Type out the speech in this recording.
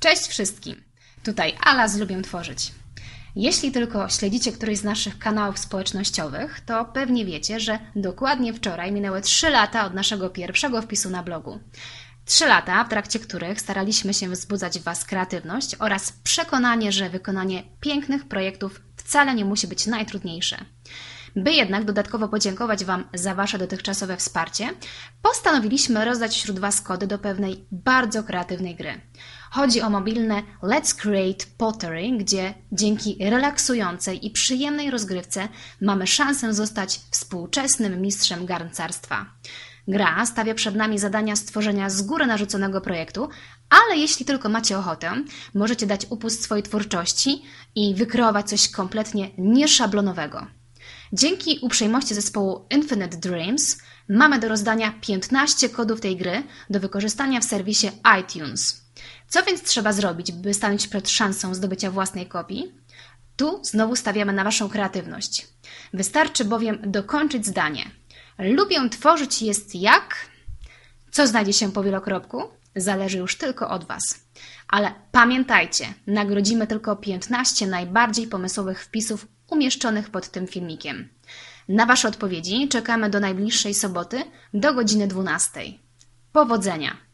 Cześć wszystkim! Tutaj Ala z Lubię Tworzyć. Jeśli tylko śledzicie któryś z naszych kanałów społecznościowych, to pewnie wiecie, że dokładnie wczoraj minęły 3 lata od naszego pierwszego wpisu na blogu. 3 lata, w trakcie których staraliśmy się wzbudzać w Was kreatywność oraz przekonanie, że wykonanie pięknych projektów wcale nie musi być najtrudniejsze. By jednak dodatkowo podziękować Wam za Wasze dotychczasowe wsparcie, postanowiliśmy rozdać wśród Was kody do pewnej bardzo kreatywnej gry. Chodzi o mobilne Let's Create Pottery, gdzie dzięki relaksującej i przyjemnej rozgrywce mamy szansę zostać współczesnym mistrzem garncarstwa. Gra stawia przed nami zadania stworzenia z góry narzuconego projektu, ale jeśli tylko macie ochotę, możecie dać upust swojej twórczości i wykreować coś kompletnie nieszablonowego. Dzięki uprzejmości zespołu Infinite Dreams mamy do rozdania 15 kodów tej gry do wykorzystania w serwisie iTunes. Co więc trzeba zrobić, by stanąć przed szansą zdobycia własnej kopii? Tu znowu stawiamy na Waszą kreatywność. Wystarczy bowiem dokończyć zdanie. Lubię tworzyć jest jak... Co znajdzie się po wielokropku? Zależy już tylko od Was. Ale pamiętajcie, nagrodzimy tylko 15 najbardziej pomysłowych wpisów umieszczonych pod tym filmikiem. Na Wasze odpowiedzi czekamy do najbliższej soboty do godziny 12. Powodzenia!